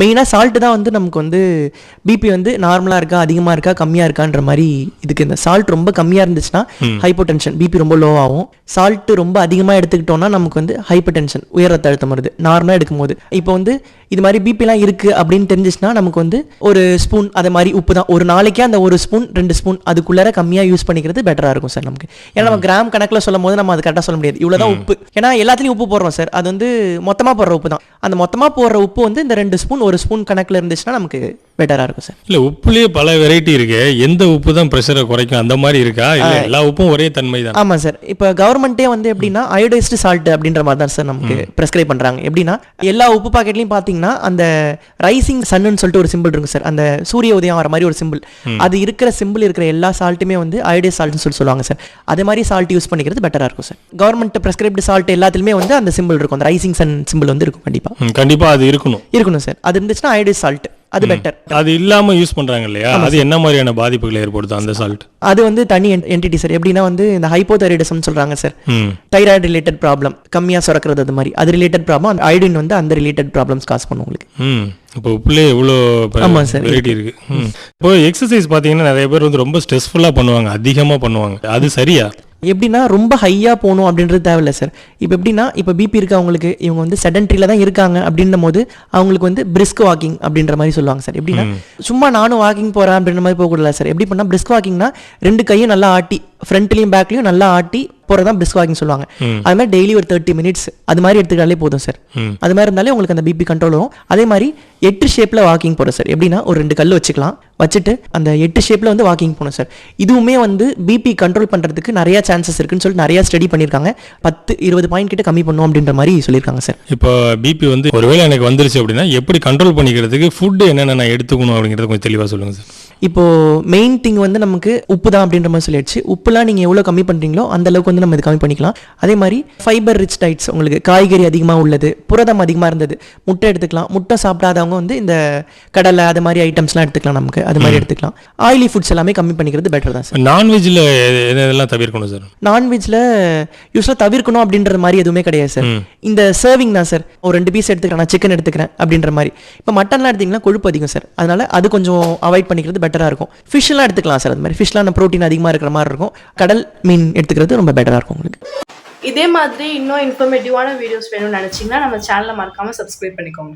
மெயினாக சால்ட்டு தான் வந்து நமக்கு வந்து பிபி வந்து நார்மலாக இருக்கா அதிகமாக இருக்கா கம்மியாக இருக்கான்ற மாதிரி இதுக்கு இந்த சால்ட் ரொம்ப கம்மியாக இருந்துச்சுன்னா ஹைப்போ டென்ஷன் பிபி ரொம்ப லோ ஆகும். சால்ட்டு ரொம்ப அதிகமாக எடுத்துக்கிட்டோம்னா நமக்கு வந்து ஹைப்பர் டென்ஷன் உயர் ரத்த அழுத்தம் வருது. நார்மலாக எடுக்கும்போது. இப்போ வந்து இது மாதிரி பிபிலாம் இருக்குது அப்படின்னு தெரிஞ்சிச்சுன்னா நமக்கு வந்து ஒரு ஸ்பூன் அது மாதிரி உப்பு தான் ஒரு நாளைக்கே அந்த ஒரு ஸ்பூன் ரெண்டு ஸ்பூன் அதுக்குள்ளார கம்மியாக யூஸ் பண்ணிக்கிறது பெட்டராக இருக்கும் சார் நமக்கு. ஏன்னா நம்ம கிராம் கணக்கில் சொல்லும் போது நம்ம அது கரெக்டாக சொல்ல முடியாது. இவ்வளோ தான் உப்பு. ஏன்னா எல்லாத்துலேயும் உப்பு போடுறோம் சார். அது வந்து மொத்தமாக போடுற உப்பு தான் அந்த மொத்தமாக போடுற உப்பு வந்து இந்த ரெண்டு ஸ்பூன் ஒரு ஸ்பூன் கணக்கில் இருந்துச்சுன்னா நமக்கு பெட்டராக இருக்கும் சார். இல்ல உப்புலயே பல வெரைட்டி இருக்கு. எந்த உப்பு தான் ப்ரெஷரை குறைக்கும்? அந்த மாதிரி இருக்கா? இல்ல எல்லா உப்பும் ஒரே தன்மை தான் ஆமாம் சார். இப்போ கவர்மெண்ட்டே வந்து எப்படின்னா அயோடைஸ்டு சால்ட் அப்படின்ற மாதிரி தான் சார் நமக்கு ப்ரெஸ்கிரைப் பண்ணுறாங்க எப்படின்னா எல்லா உப்பு பாக்கெட்லையும் பார்த்தீங்கன்னா அந்த ரைசிங் சன்னுன்னு சொல்லிட்டு ஒரு சிம்பிள் இருக்கும் சார். அந்த சூரிய உதயம் வர மாதிரி ஒரு சிம்பிள் அது இருக்கிற சிம்பிள் இருக்கிற எல்லா சால்ட்டுமே வந்து அயோடைஸ் சால்ட்னு சொல்லி சொல்லுவாங்க சார். அதே மாதிரி சால்ட் யூஸ் பண்ணிக்கிறது பெட்டராக இருக்கும் சார். கவர்மெண்ட் ப்ரெஸ்கிரைப்டு சால்ட் எல்லாத்துலையுமே வந்து அந்த சிம்பிள் இருக்கும். அந்த ரைசிங் சன் சிம்பிள் வந்து இருக்கும் கண்டிப்பாக ம், கண்டிப்பா அது இருக்கணும். இருக்கணும் சார். அது இருந்துச்சுன்னா அயோடைஸ் சால்ட் அது பெட்டர் அது இல்லாம யூஸ் பண்றாங்க இல்லையா அது என்ன மாதிரியான பாதிப்புகளை ஏற்படுத்தும் அந்த சால்ட் அது வந்து தனி என்டிட்டி சார் எப்படின்னா வந்து இந்த ஹைப்போதைரிடிசம் சொல்கிறாங்க சார் ம். தைராய்டு ரிலேட்டட் ப்ராப்ளம் கம்மியாக சுரக்கிறது அது மாதிரி. அது ரிலேட்டட் ப்ராப்ளம் அந்த அயோடின் வந்து அந்த ரிலேட்டட் ப்ராப்ளம்ஸ் காஸ் பண்ணும் உங்களுக்கு. ம். இப்போ உப்புலேயே இவ்வளோ ஆமா சார். வெரைட்டி இருக்கு. இப்போ எக்ஸசைஸ் பார்த்தீங்கன்னா நிறைய பேர் வந்து ரொம்ப ஸ்ட்ரெஸ்ஃபுல்லாக பண்ணுவாங்க. அதிகமாக பண்ணுவாங்க. அது சரியா? எப்படின்னா ரொம்ப ஹையாக போகணும் அப்படின்றது தேவையில்ல சார் இப்போ எப்படின்னா இப்போ பிபி இருக்கவங்களுக்கு இவங்க வந்து செடன்ட்ரியில் தான் இருக்காங்க அப்படின்னும் போது அவங்களுக்கு வந்து பிரிஸ்க் வாக்கிங் அப்படின்ற மாதிரி சொல்லுவாங்க சார் எப்படின்னா சும்மா நானும் வாக்கிங் போகிறேன் அப்படின்ற மாதிரி போகக்கூடாது சார் எப்படி பண்ணால் பிரிஸ்க் வாக்கிங்னா ரெண்டு கையும் நல்லா ஆட்டி ஃப்ரண்ட்லையும் பேக்லையும் நல்லா ஆட்டி போகிறதான் பிரிஸ்க் வாக்கிங் சொல்லுவாங்க. அது மாதிரி டெய்லி ஒரு தேர்ட்டி மினிட்ஸ் அது மாதிரி எடுத்துக்கிட்டாலே போதும் சார். அது மாதிரி இருந்தாலே உங்களுக்கு அந்த பிபி கண்ட்ரோல் வரும். அதே மாதிரி எட்டு ஷேப்பில் வாக்கிங் போகிறோம் சார் எப்படின்னா ஒரு ரெண்டு கல் வச்சுக்கலாம். வச்சுட்டு அந்த எட்டு ஷேப்பில் வந்து வாக்கிங் போகணும் சார் இதுவுமே வந்து பிபி கண்ட்ரோல் பண்ணுறதுக்கு நிறைய சான்சஸ் இருக்குன்னு சொல்லிட்டு நிறைய ஸ்டடி பண்ணியிருக்காங்க. பத்து இருபது பாயிண்ட் கிட்ட கம்மி பண்ணும் அப்படின்ற மாதிரி சொல்லியிருக்காங்க சார் இப்போ பிபி வந்து ஒருவேளை எனக்கு வந்துருச்சு அப்படின்னா எப்படி கண்ட்ரோல் பண்ணிக்கிறதுக்கு ஃபுட்டு என்னென்ன நான் எடுத்துக்கணும் அப்படிங்கிறத கொஞ்சம் தெளிவாக சொல்லுங்க சார் இப்போ மெயின் திங் வந்து நமக்கு உப்பு தான் அப்படின்ற மாதிரி சொல்லிடுச்சு உப்புலாம் நீங்கள் எவ்வளோ கம்மி பண்ணுறீங்களோ அந்த அளவுக்கு வந்து நம்ம இது கம்மி பண்ணிக்கலாம். அதே மாதிரி ஃபைபர் ரிச் டயட்ஸ் உங்களுக்கு காய்கறி அதிகமாக உள்ளது புரதம் அதிகமாக இருந்தது முட்டை எடுத்துக்கலாம். முட்டை சாப்பிடாதவங்க வந்து இந்த கடலை அது மாதிரி ஐட்டம்ஸ்லாம் எடுத்துக்கலாம் நமக்கு. அது மாதிரி எடுத்துக்கலாம். ஆயிலி ஃபுட்ஸ் எல்லாமே கம்மி பண்ணிக்கிறது பெட்டர் தான் சார் நான்வெஜ்ஜில் எதெல்லாம் தவிர்க்கணும் சார் நான்வெஜ்ல யூஸ்வலாக தவிர்க்கணும் அப்படின்ற மாதிரி எதுவுமே கிடையாது சார் இந்த சர்விங் தான் சார் ஒரு ரெண்டு பீஸ் எடுத்துக்கிறேன் நான் சிக்கன் எடுத்துக்கிறேன் அப்படின்ற மாதிரி. இப்போ மட்டன்லாம் எடுத்தீங்கன்னா கொழுப்பு அதிகம் சார் அதனால அது கொஞ்சம் அவாய்ட் பண்ணிக்கிறது பெட்டராக இருக்கும். ஃபிஷ்லாம் எடுத்துக்கலாம் சார் அது மாதிரி ஃபிஷ்லாம் ப்ரோட்டீன் அதிகமாக இருக்கிற மாதிரி இருக்கும். கடல் மீன் எடுத்துக்கிறது ரொம்ப பெட்டராக இருக்கும் உங்களுக்கு. இதே மாதிரி இன்னும் இன்ஃபர்மேட்டிவான வீடியோஸ் வேணும்னு நினச்சிங்கன்னா நம்ம சேனலை மறக்காமல் சப்ஸ்கிரைப் பண்ணிக்கோங்க.